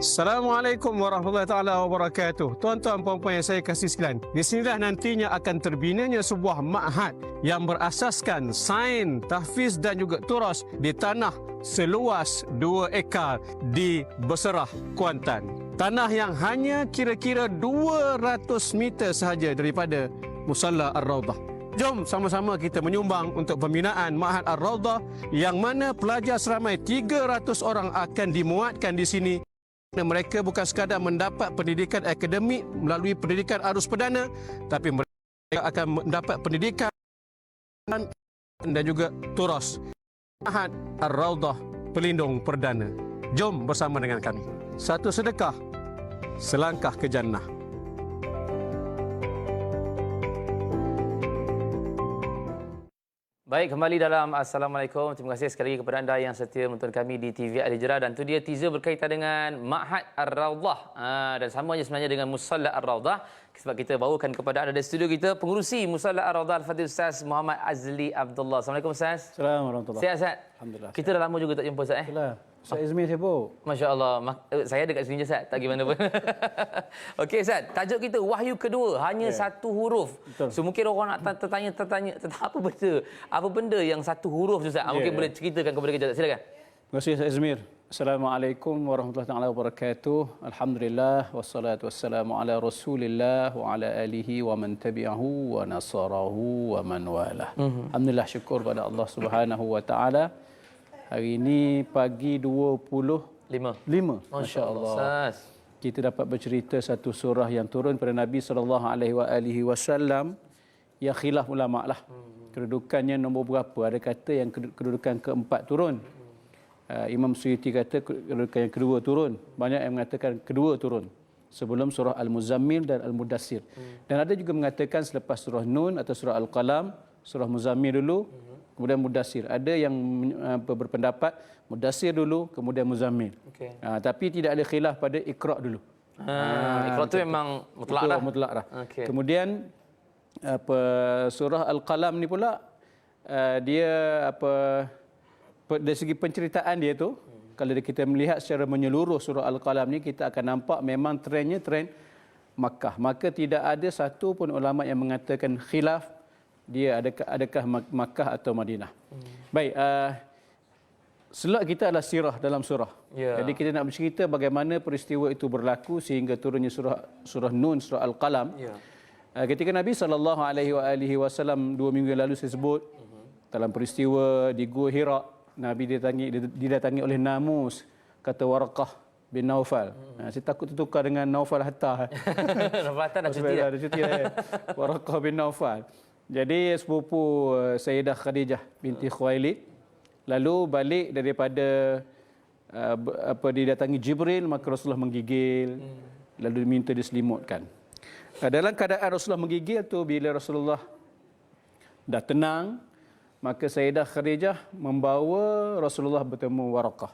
Assalamualaikum warahmatullahi taala wabarakatuh. Tuan-tuan puan-puan yang saya kasih sekalian. Di sinilah nantinya akan terbinanya sebuah ma'had yang berasaskan sains, tahfiz dan juga turas di tanah seluas 2 ekar di Beserah, Kuantan. Tanah yang hanya kira-kira 200 meter sahaja daripada Musalla Ar-Rawdah. Jom sama-sama kita menyumbang untuk pembinaan Ma'had Ar-Rawdah yang mana pelajar seramai 300 orang akan dimuatkan di sini mereka bukan sekadar mendapat pendidikan akademik melalui pendidikan arus perdana tapi mereka akan mendapat pendidikan dan juga turas Ahad Ar-Rawdah Pelindung Perdana. Jom bersama dengan kami. Satu sedekah, selangkah ke jannah. Baik, kembali dalam Assalamualaikum. Terima kasih sekali lagi kepada anda yang setia menonton kami di TV Ali Jera. Dan tu dia teaser berkaitan dengan Ma'had Ar-Rawdah. Ha, dan sama je sebenarnya dengan Musalla Ar-Rawdah. Sebab kita bawakan kepada anda di studio kita pengurusi Musalla Ar-Rawdah Al-Fadhil Ustaz Muhammad Azli Abdullah. Assalamualaikum Ustaz. Assalamualaikum warahmatullahi Sihat, Ustaz? Alhamdulillah. Kita dah lama juga tak jumpa Ustaz eh? Itulah. Saya Izmir sibuk. Masya Allah. Eh, Saya dekat sini je, Ustaz. Tak pergi mana pun. Okey, Ustaz. Tajuk kita, Wahyu Kedua. Hanya yeah. satu huruf. Betul. So, mungkin orang nak ta- tertanya, tertanya tentang apa benda. Apa benda yang satu huruf, Ustaz? Yeah, mungkin yeah. boleh ceritakan kepada kita. Silakan. Terima kasih saya Izmir. Assalamualaikum warahmatullahi wabarakatuh. Alhamdulillah wassalatu wassalamu ala Rasulillah wa ala alihi wa man tabi'ahu wa nasarahu wa man wala. Mm-hmm. Alhamdulillah syukur pada Allah Subhanahu wa taala. Hari ini pagi 25 Lima. Masya Allah. Ustaz. Kita dapat bercerita satu surah yang turun pada Nabi sallallahu alaihi wa alihi wasallam yang khilaf ulama lah. Kedudukannya nombor berapa? Ada kata yang kedudukan keempat turun. Uh, Imam Suyuti kata kedudukan yang kedua turun. Banyak yang mengatakan kedua turun. Sebelum surah Al-Muzammil dan Al-Mudassir. Dan ada juga mengatakan selepas surah Nun atau surah Al-Qalam, surah Muzammil dulu, kemudian Mudassir. Ada yang uh, berpendapat Mudassir dulu, kemudian Muzammil. Okey. Uh, tapi tidak ada khilaf pada Iqra' dulu. Ha, Ikhlas tu memang mutlak dah. mutlak dah. Okey. Kemudian apa surah Al-Qalam ni pula uh, dia apa dari segi penceritaan dia tu hmm. kalau kita melihat secara menyeluruh surah Al-Qalam ni kita akan nampak memang trennya tren Makkah. Maka tidak ada satu pun ulama yang mengatakan khilaf dia adakah adakah Mak- Makkah atau Madinah. Hmm. Baik, uh, Selak kita adalah sirah dalam surah. Ya. Jadi kita nak bercerita bagaimana peristiwa itu berlaku sehingga turunnya surah surah Nun, surah Al-Qalam. Ya. Uh, ketika Nabi sallallahu alaihi wa alihi wasallam dua minggu yang lalu saya sebut dalam peristiwa di Gua Hira, Nabi didatangi didatangi oleh Namus kata Warqah bin Naufal. Uh, saya takut tertukar dengan Naufal Hatta. Rafatan dah cuti dah. Cuti dah. ya. Warqah bin Naufal. Jadi sepupu uh, Sayyidah Khadijah binti Khuwailid lalu balik daripada uh, ber- apa didatangi Jibril maka Rasulullah menggigil lalu diminta diselimutkan. Uh, dalam keadaan Rasulullah menggigil tu bila Rasulullah dah tenang maka Sayyidah Khadijah membawa Rasulullah bertemu Waraqah.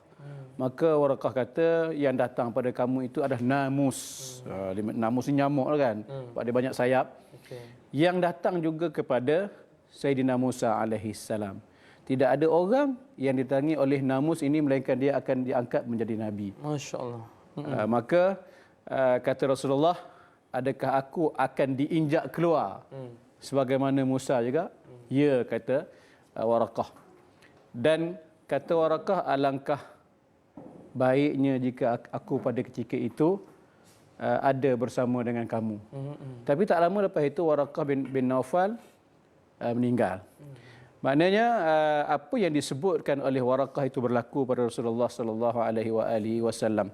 Maka Waraqah kata yang datang pada kamu itu adalah namus. Hmm. Uh, namus ni nyamuk lah kan. Hmm. Sebab dia banyak sayap. Okey. Yang datang juga kepada Sayyidina Musa alaihi salam. Tidak ada orang yang ditangi oleh namus ini melainkan dia akan diangkat menjadi nabi. Masya Allah. Hmm. Uh, maka uh, kata Rasulullah, adakah aku akan diinjak keluar hmm. sebagaimana Musa juga? Hmm. Ya kata uh, Waraqah. Dan kata Waraqah alangkah baiknya jika ak- aku pada ketika itu uh, ada bersama dengan kamu. Hmm. Tapi tak lama lepas itu Waraqah bin, bin Naufal uh, meninggal. Hmm. Maknanya uh, apa yang disebutkan oleh Waraqah itu berlaku pada Rasulullah sallallahu alaihi wa alihi wasallam.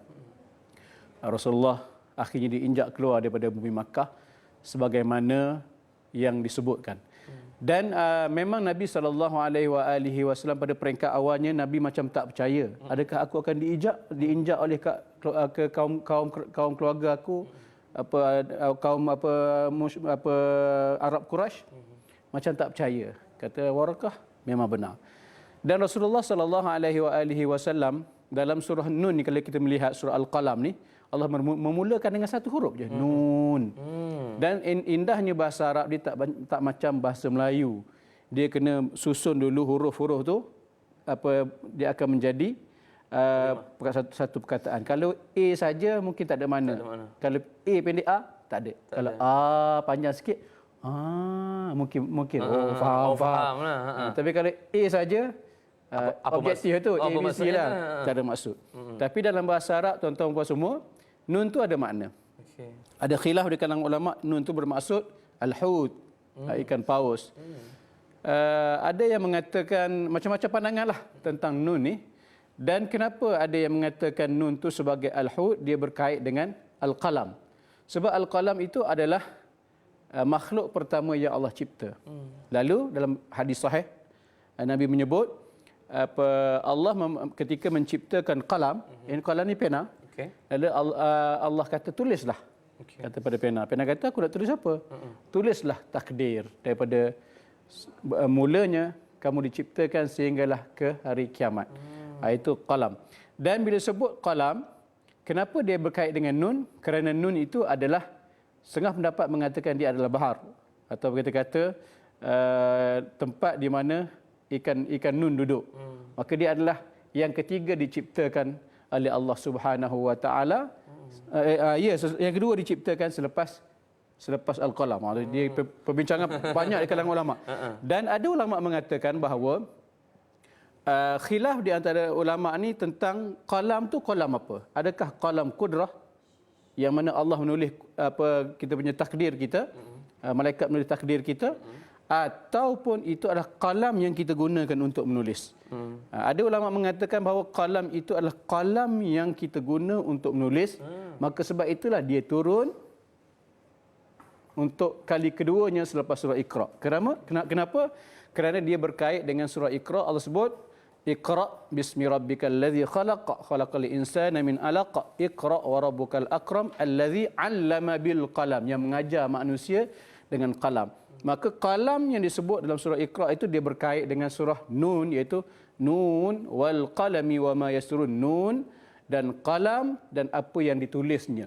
Rasulullah akhirnya diinjak keluar daripada bumi Makkah sebagaimana yang disebutkan. Dan uh, memang Nabi sallallahu alaihi wasallam pada peringkat awalnya Nabi macam tak percaya. Adakah aku akan diinjak diinjak oleh ka, uh, ke kaum kaum kaum keluarga aku apa uh, kaum apa apa Arab Quraisy? Macam tak percaya. Kata Waraqah memang benar. Dan Rasulullah sallallahu alaihi wasallam dalam surah Nun ni kalau kita melihat surah Al-Qalam ni Allah memu- memulakan dengan satu huruf je Nun. Dan in, indahnya bahasa Arab dia tak tak macam bahasa Melayu. Dia kena susun dulu huruf-huruf tu apa dia akan menjadi uh, satu, satu perkataan. Kalau A saja mungkin tak ada mana. ada makna. Kalau A pendek A tak ada. Kalau A panjang sikit ah mungkin mungkin oh faham oh, faham lah. Ha, Ha, Tapi kalau A saja Apa- uh, apa objektif maksud- tu apa A B C maksudnya? lah. Ha, ha. Tak ada maksud. Tapi dalam bahasa Arab tuan-tuan puan semua nun tu ada makna. Okey. Ada khilaf di kalangan ulama nun tu bermaksud al-hut, hmm. ikan paus. Hmm. Uh, ada yang mengatakan macam-macam pandangan lah tentang nun ni. Dan kenapa ada yang mengatakan nun tu sebagai al-hut dia berkait dengan al-qalam. Sebab al-qalam itu adalah uh, makhluk pertama yang Allah cipta. Hmm. Lalu dalam hadis sahih uh, Nabi menyebut apa Allah mem- ketika menciptakan qalam, hmm. ini qalam ni pena. Okey. Lalu Allah, uh, Allah kata tulislah. Okey. Kata pada pena. Pena kata aku nak tulis apa? Uh-uh. Tulislah takdir daripada uh, mulanya kamu diciptakan sehinggalah ke hari kiamat. Hmm. Itu qalam. Dan bila sebut qalam, kenapa dia berkait dengan nun? Kerana nun itu adalah setengah pendapat mengatakan dia adalah bahar atau kata-kata uh, tempat di mana ikan ikan nun duduk. Hmm. Maka dia adalah yang ketiga diciptakan oleh Allah Subhanahu wa taala. Uh, uh, ya, ses- yang kedua diciptakan selepas selepas al-qalam. Uh, dia per- perbincangan banyak di kalangan ulama. Dan ada ulama mengatakan bahawa uh, khilaf di antara ulama ni tentang qalam tu qalam apa? Adakah qalam kudrah yang mana Allah menulis apa kita punya takdir kita, uh, malaikat menulis takdir kita ataupun itu adalah qalam yang kita gunakan untuk menulis. Hmm. Ada ulama mengatakan bahawa qalam itu adalah qalam yang kita guna untuk menulis, hmm. maka sebab itulah dia turun untuk kali keduanya selepas surah Iqra. Kenapa? Kenapa? Kerana dia berkait dengan surah Iqra. Allah sebut Iqra bismi rabbikal ladzi khalaq khalaqal insana min alaq Iqra wa rabbukal akram alladzi 'allama bil qalam yang mengajar manusia dengan qalam. Maka qalam yang disebut dalam surah Iqra itu dia berkait dengan surah Nun iaitu Nun wal qalami wa ma yasrun Nun dan qalam dan apa yang ditulisnya.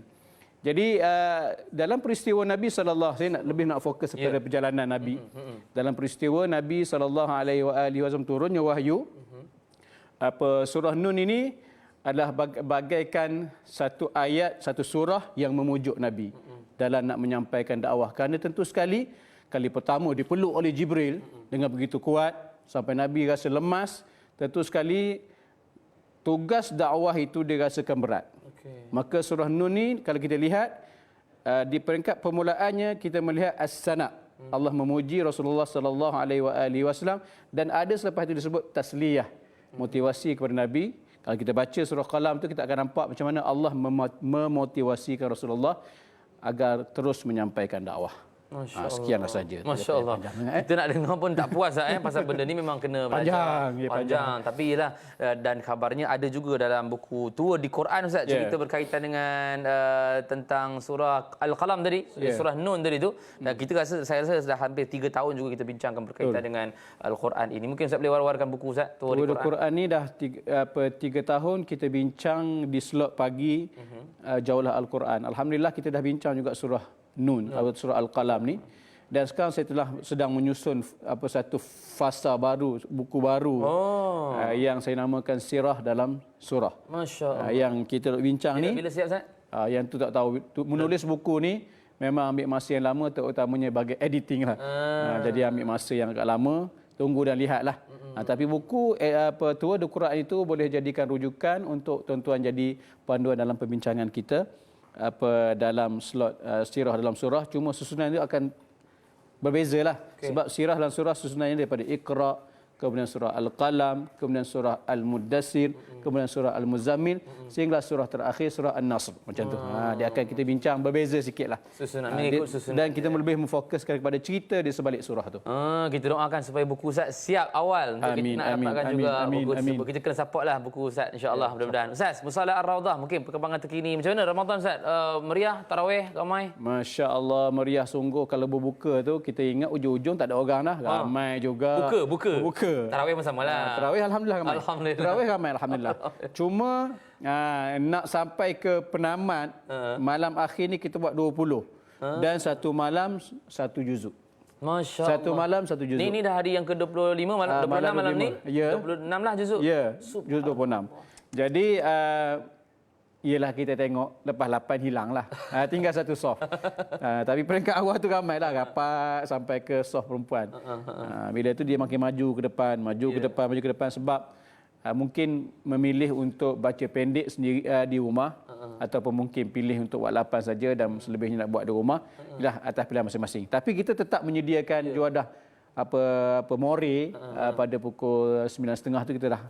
Jadi uh, dalam peristiwa Nabi sallallahu saya nak lebih nak fokus kepada yeah. perjalanan Nabi. Mm-hmm. Dalam peristiwa Nabi sallallahu alaihi wasallam turunnya wahyu. Mm-hmm. Apa surah Nun ini adalah bag- bagaikan satu ayat, satu surah yang memujuk Nabi mm-hmm. Dalam nak menyampaikan dakwah. Kerana tentu sekali kali pertama dipeluk oleh Jibril dengan begitu kuat sampai Nabi rasa lemas, tentu sekali tugas dakwah itu dirasakan berat. Okey. Maka surah Nun ni kalau kita lihat uh, di peringkat permulaannya kita melihat as-sana. Hmm. Allah memuji Rasulullah sallallahu alaihi wasallam dan ada selepas itu disebut tasliyah, motivasi kepada Nabi. Kalau kita baca surah Qalam tu kita akan nampak macam mana Allah memo- memotivasikan Rasulullah agar terus menyampaikan dakwah. Masya Ha, sekianlah saja. Masya Allah. panjang eh. Kita nak dengar pun tak puas eh pasal benda ni memang kena belajar. Panjang, ya, panjang. Tapi ialah uh, dan kabarnya ada juga dalam buku tua di Quran Ustaz Ya. cerita berkaitan dengan uh, tentang surah Al-Qalam tadi, Ya. surah Nun tadi tu. Dan kita rasa saya rasa sudah hampir tiga tahun juga kita bincangkan berkaitan dengan Al-Quran ini. Mungkin Ustaz boleh war-warkan buku Ustaz tua di Tua Quran. Quran ni dah tiga, apa, tiga tahun kita bincang di slot pagi uh-huh. uh, Jaulah Al-Quran. Alhamdulillah kita dah bincang juga surah Nun Ya. atau surah Al-Qalam ni. Dan sekarang saya telah sedang menyusun apa satu fasa baru, buku baru Oh. uh, yang saya namakan Sirah dalam Surah. Masya Allah. Uh, yang kita nak bincang Bila, ni, bila siap Ustaz? uh, yang tu tak tahu, tu, menulis buku ni memang ambil masa yang lama terutamanya bagi editing lah. Uh, jadi ambil masa yang agak lama, tunggu dan lihatlah. Uh, tapi buku eh, apa tua The Quran itu boleh jadikan rujukan untuk tuan-tuan jadi panduan dalam perbincangan kita apa dalam slot uh, sirah dalam surah cuma susunan itu akan berbeza lah. Okay. Sebab sirah dan surah susunannya daripada Iqra, kemudian surah Al-Qalam, kemudian surah Al-Muddassir, mm-hmm. kemudian surah Al-Muzammil, mm-hmm. sehingga surah terakhir surah An-Nasr. Macam tu. Ha, dia akan kita bincang berbeza sikit lah. Susunan Ha, dia- susunan. Dan kita lebih memfokuskan kepada cerita di sebalik surah tu. Ah, kita doakan supaya buku Ustaz siap awal untuk Amin, kita nak amin, dapatkan amin, juga amin, buku amin. Kita kena support lah buku Ustaz insya-Allah mudah-mudahan. Ustaz, Musalah Ar-Raudhah mungkin perkembangan terkini. Macam mana Ramadan Ustaz? Uh, meriah tarawih ramai? Masya Allah meriah sungguh kalau berbuka tu kita ingat ujung-ujung tak ada orang dah ramai juga Buka, buka. buka Tarawih pun sama lah. Ah, Terawih Alhamdulillah ramai. Alhamdulillah. Terawih ramai Alhamdulillah. Cuma ah, nak sampai ke penamat malam akhir ni kita buat 20. Dan satu malam satu juzuk. Masya Satu Allah. malam satu juzuk. Ni ni dah hari yang ke-25 malam Ah, 26 malam, malam ni. 25. Ya. 26 lah juzuk. Ya, juzuk 26. Jadi uh, Yelah kita tengok lepas 8 hilang lah. Uh, tinggal satu soft. Uh, tapi peringkat awal tu ramai lah. Rapat sampai ke soft perempuan. Uh, bila tu dia makin maju ke depan. Maju yeah. ke depan, maju ke depan. Sebab uh, mungkin memilih untuk baca pendek sendiri uh, di rumah. Uh-huh. Ataupun mungkin pilih untuk buat 8 saja dan selebihnya nak buat di rumah. Uh-huh. Ialah atas pilihan masing-masing. Tapi kita tetap menyediakan yeah. juadah apa apa more uh-huh. uh, pada pukul 9.30 tu kita dah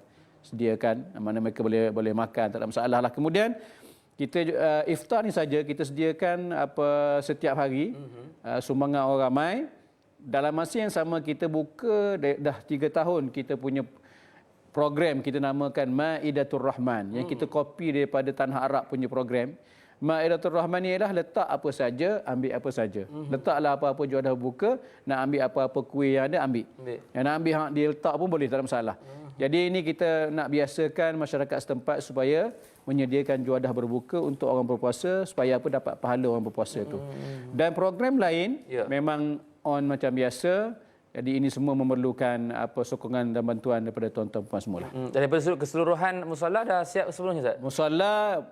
sediakan mana mereka boleh boleh makan tak ada masalah lah kemudian kita uh, iftar ni saja kita sediakan apa setiap hari uh, sumbangan orang ramai dalam masa yang sama kita buka dah tiga tahun kita punya program kita namakan Maidatul Rahman yang kita copy daripada Tanah Arab punya program Maidatul Rahman ni ialah letak apa saja, ambil apa saja. Mm-hmm. Letaklah apa-apa juadah buka, nak ambil apa-apa kuih yang ada, ambil. ambil. Yang nak ambil hak dia letak pun boleh, tak ada masalah. Mm-hmm. Jadi ini kita nak biasakan masyarakat setempat supaya menyediakan juadah berbuka untuk orang berpuasa supaya apa dapat pahala orang berpuasa itu. Mm-hmm. Dan program lain yeah. memang on macam biasa. Jadi ini semua memerlukan apa sokongan dan bantuan daripada tuan-tuan puan semula. Mm, daripada keseluruhan musalla dah siap sebelumnya Ustaz? Musalla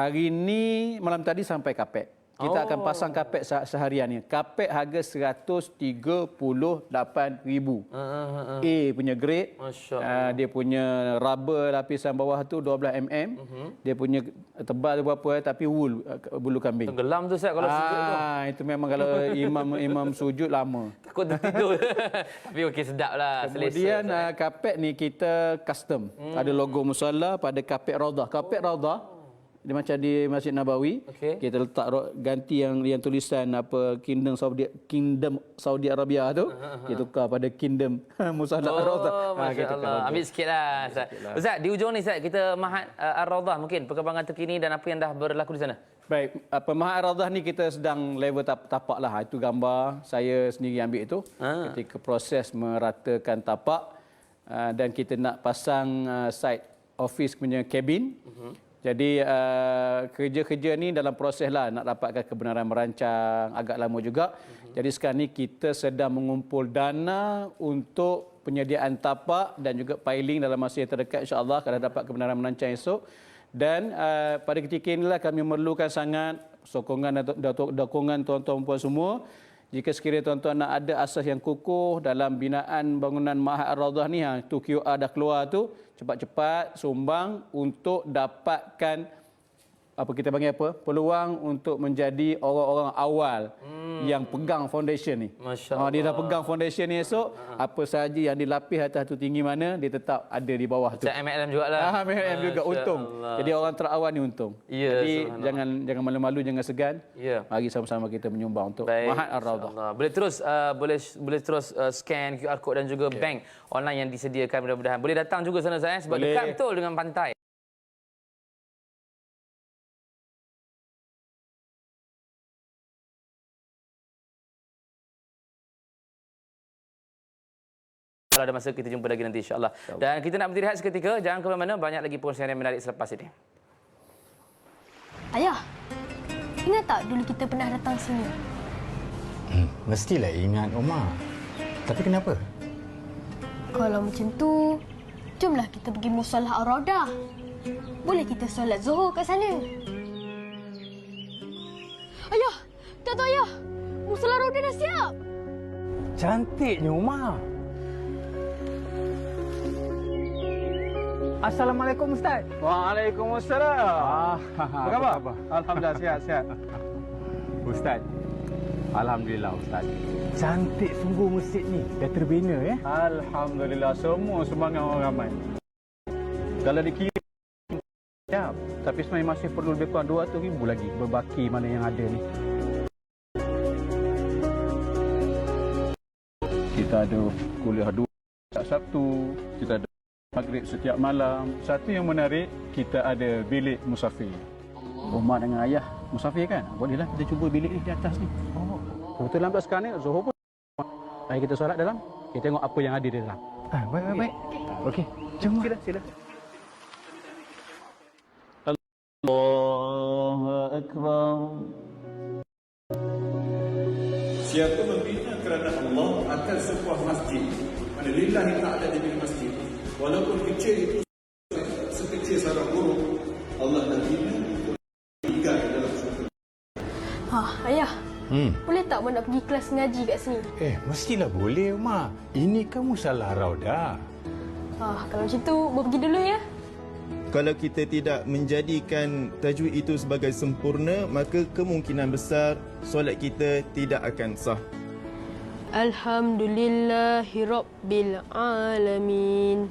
Hari ini malam tadi sampai kapek. Kita oh. akan pasang kapek seharian ni. Kapek harga RM138,000. Uh, uh, uh. A punya grade. Uh, dia punya rubber lapisan bawah tu 12 mm. Uh-huh. Dia punya tebal tu berapa eh, tapi wool uh, bulu kambing. Tenggelam tu Ustaz kalau ah, sujud tu. itu memang kalau imam imam sujud lama. Takut tertidur. tapi okey sedap lah. Kemudian uh, kapek ni kita custom. Hmm. Ada logo musalla pada kapek raudah. Kapek raudah dia macam di Masjid Nabawi. Okay. Kita letak ganti yang yang tulisan apa Kingdom Saudi Kingdom Saudi Arabia tu. Uh-huh. Kita tukar pada Kingdom Musalla oh, Ar-Raudhah. Ha, Allah. Ambil sikitlah Ustaz. Sikit Ustaz, di ujung ni Ustaz, kita Mahat uh, Ar-Raudhah mungkin perkembangan terkini dan apa yang dah berlaku di sana. Baik, apa Mahat Ar-Raudhah ni kita sedang level tap, tapak lah. Itu gambar saya sendiri ambil itu. Ha. Ketika proses meratakan tapak uh, dan kita nak pasang uh, site office punya cabin. Uh-huh. Jadi uh, kerja-kerja ni dalam proses lah nak dapatkan kebenaran merancang agak lama juga. Uh-huh. Jadi sekarang ni kita sedang mengumpul dana untuk penyediaan tapak dan juga piling dalam masa yang terdekat insya-Allah akan dapat kebenaran merancang esok. Dan uh, pada ketika inilah kami memerlukan sangat sokongan dan dukungan tuan-tuan puan semua jika sekiranya tuan-tuan nak ada asas yang kukuh dalam binaan bangunan Mahat Ar-Raudhah ni, ha, tu QR dah keluar tu, cepat-cepat sumbang untuk dapatkan apa kita panggil apa peluang untuk menjadi orang-orang awal hmm. yang pegang foundation ni. Masya Allah. Ha, dia dah pegang foundation ni esok, ha. apa sahaja yang dilapis atas tu tinggi mana, dia tetap ada di bawah tu. Macam MLM jugalah. Ha, MLM juga untung. Allah. Jadi orang terawal ni untung. Ya, Jadi jangan jangan malu-malu, jangan segan. Ya. Mari sama-sama kita menyumbang untuk Baik. Mahat Ar-Raudhah. Boleh terus uh, boleh boleh terus uh, scan QR code dan juga yeah. bank online yang disediakan mudah-mudahan. Boleh datang juga sana saya sebab boleh. dekat betul dengan pantai. Kalau ada masa kita jumpa lagi nanti insya-Allah. Dan kita nak berhenti seketika, jangan ke mana-mana banyak lagi perkongsian yang menarik selepas ini. Ayah. Ingat tak dulu kita pernah datang sini? Hmm, mestilah ingat Omar. Tapi kenapa? Kalau macam tu, jomlah kita pergi musallah Ar-Raudah. Boleh kita solat Zuhur kat sana. Ayah, tak tahu ayah. Musallah Ar-Raudah dah siap. Cantiknya Umar. Assalamualaikum Ustaz. Waalaikumsalam. Ah, apa khabar? Alhamdulillah sihat sihat. Ustaz. Alhamdulillah Ustaz. Cantik sungguh masjid ni. Dah terbina ya. Alhamdulillah semua semangat orang ramai. Kalau dikira ya, tapi sebenarnya masih perlu lebih kurang 200 ribu lagi berbaki mana yang ada ni. Kita ada kuliah dua Sabtu, kita ada maghrib setiap malam. Satu yang menarik, kita ada bilik musafir. Rumah dengan ayah musafir kan? Bolehlah kita cuba bilik ni di atas ni. Oh. Kebetulan pula sekarang ni, Zuhur pun. Mari kita solat dalam. Kita tengok apa yang ada di dalam. Ah, baik, baik, baik. Okey, jom. Sila, sila. Allahu Akbar. Siapa membina kerana Allah akan sebuah masjid. Mana lillahi ta'ala di masjid Walaupun kecil itu sekecil sarang burung, Allah Nabi berikan dalam surga. Ha, ayah. Hmm. Boleh tak Umar nak pergi kelas ngaji kat sini? Eh, mestilah boleh, ma. Ini kamu salah rau dah. Ah, kalau macam itu, boleh pergi dulu ya. Kalau kita tidak menjadikan tajwid itu sebagai sempurna, maka kemungkinan besar solat kita tidak akan sah. Alhamdulillahirabbil alamin.